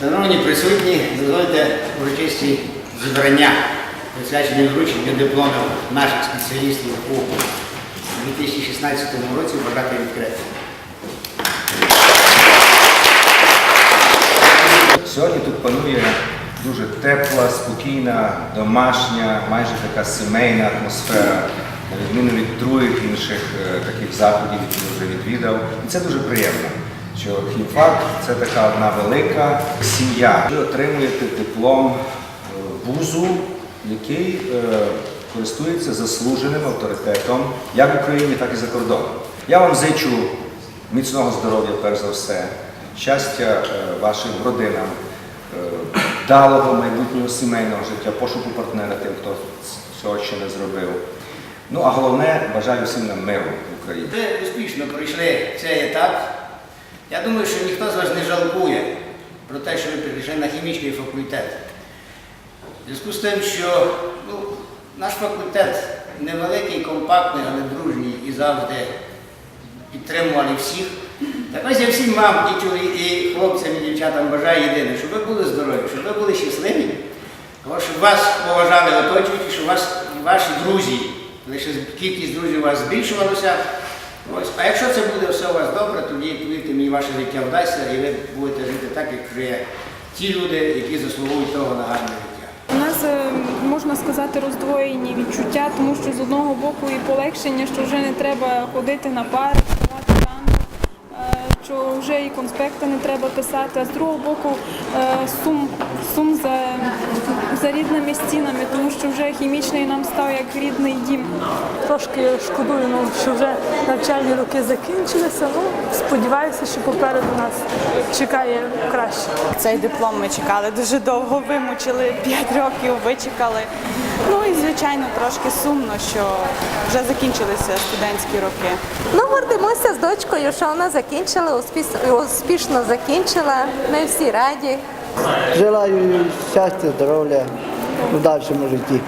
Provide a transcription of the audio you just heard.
Шановні присутні, дозвольте урочисті зібрання, присвячені врученню дипломів наших спеціалістів у 2016 році бажати відкрити. Сьогодні тут панує дуже тепла, спокійна, домашня, майже така сімейна атмосфера, на відміну від других інших е, таких заходів, які я вже відвідав. І це дуже приємно, що хімфак це така одна велика сім'я. Ви отримуєте диплом е, вузу, який е, користується заслуженим авторитетом як в Україні, так і за кордоном. Я вам зичу міцного здоров'я, перш за все, щастя е, вашим родинам, вдалого майбутнього сімейного життя, пошуку партнера тим, хто цього ще не зробив. Ну а головне, бажаю всім нам миру в Україні. Ви успішно пройшли цей етап. Я думаю, що ніхто з вас не жалкує про те, що ви прийшли на хімічний факультет. В зв'язку з тим, що ну, наш факультет невеликий, компактний, але дружній і завжди підтримували всіх. Так ось я всім вам, і, хлопцям, і дівчатам бажаю єдине, щоб ви були здорові, щоб ви були щасливі, щоб вас поважали оточуючі, щоб вас, ваші друзі, лише кількість друзів у вас збільшувалася. Ось. А якщо це буде все у вас добре, тоді повірте мені, ваше життя вдасться, і ви будете жити так, як живе ті люди, які заслуговують того на гарне життя. У нас е, можна сказати роздвоєні відчуття, тому що з одного боку і полегшення, що вже не треба ходити на пар, ставати рано, е, що вже і конспекти не треба писати, а з другого боку е, сум, сум за, за рідними стінами, тому що вже хімічний нам став як рідний дім. Трошки шкодую, ну, що вже навчальні роки закінчилися. Ну, сподіваюся, що попереду нас чекає краще. Цей диплом ми чекали дуже довго, вимучили 5 років, вичекали. Ну і звичайно трошки сумно, що вже закінчилися студентські роки. Ну, гордимося з дочкою, що вона закінчила, успішно закінчила. Ми всі раді. Желаю щастя, здоров'я в дальшому житті.